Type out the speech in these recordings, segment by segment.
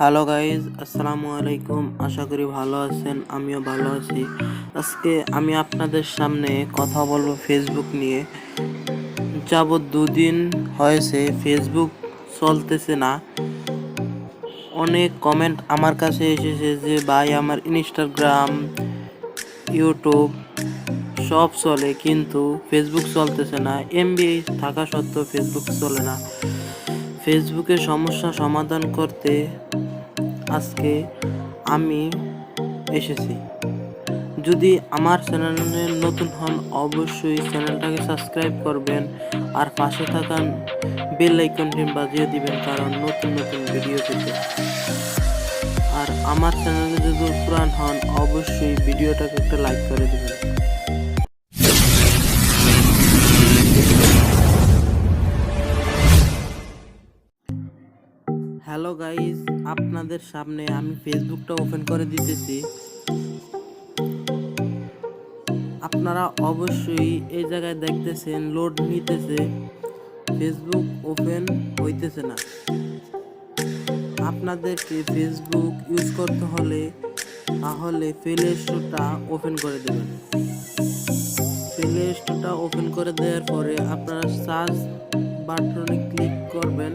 Hello guys আসসালামু আলাইকুম আশা করি ভালো আছেন, আমিও ভালো আছি। আজকে আমি আপনাদের সামনে কথা বলব ফেসবুক নিয়ে। যাবৎ দুদিন হয়েছে ফেসবুক চলতেছে না। অনেক কমেন্ট আমার কাছে এসেছে যে, ভাই, আমার ইনস্টাগ্রাম ইউটিউব সব চলে, কিন্তু ফেসবুক চলতেছে না। এমবি থাকা সত্ত্বেও ফেসবুক চলে না। ফেসবুকের সমস্যা সমাধান করতে আজকে আমি এসেছি। যদি আমার চ্যানেলে নতুন হন, অবশ্যই চ্যানেলটাকে সাবস্ক্রাইব করবেন আর পাশে থাকা বেল আইকনটি বাজিয়ে দিবেন কারণ নতুন নতুন ভিডিও পেতে। আর আমার চ্যানেলে যদি পুরান হন, অবশ্যই ভিডিওটাকে একটা লাইক করে দেবেন। হ্যালো গাইস আপনাদের সামনে আমি ফেসবুকটা ওপেন করে দিতেছি। আপনারা অবশ্যই এই জায়গায় দেখতেছেন লোড নিতেছে। ফেসবুক ওপেন হইতেছে না। আপনাদেরকে ফেসবুক ইউজ করতে হলে, তাহলে প্লে স্টোরটা ওপেন করে দেবেন। প্লে স্টোরটা ওপেন করে দেওয়ার পরে আপনারা সার্চ বাটনে ক্লিক করবেন।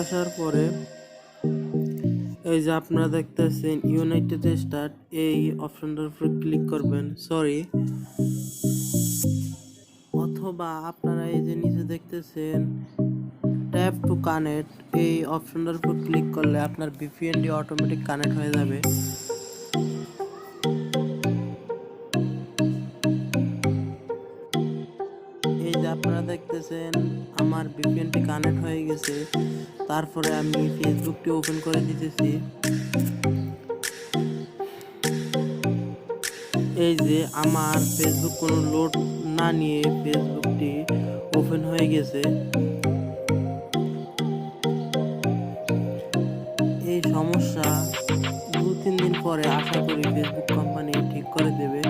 আসার পরে এই যে আপনারা দেখতেছেন ইউনাইটেড স্টার্ট এই অপশনটার উপর ক্লিক করবেন সরি অথবা আপনারা এই যে নিচে দেখতেছেন ট্যাপ টু কানেক্ট এই অপশনটার উপর ক্লিক করলে আপনার ভিপিএনটি অটোমেটিক কানেক্ট হয়ে যাবে। দেখতেছেন, আমার ভিপিএনটি কানেক্ট হয়ে গেছে। তারপরে আমি ফেসবুকটি ওপেন করে দিতেছি। এই যে আমার ফেসবুক কোনো লোড না নিয়ে ফেসবুকটি ওপেন হয়ে গেছে। এই সমস্যা দু তিন দিন পরে আশা করি ফেসবুক কোম্পানি ঠিক করে দেবে।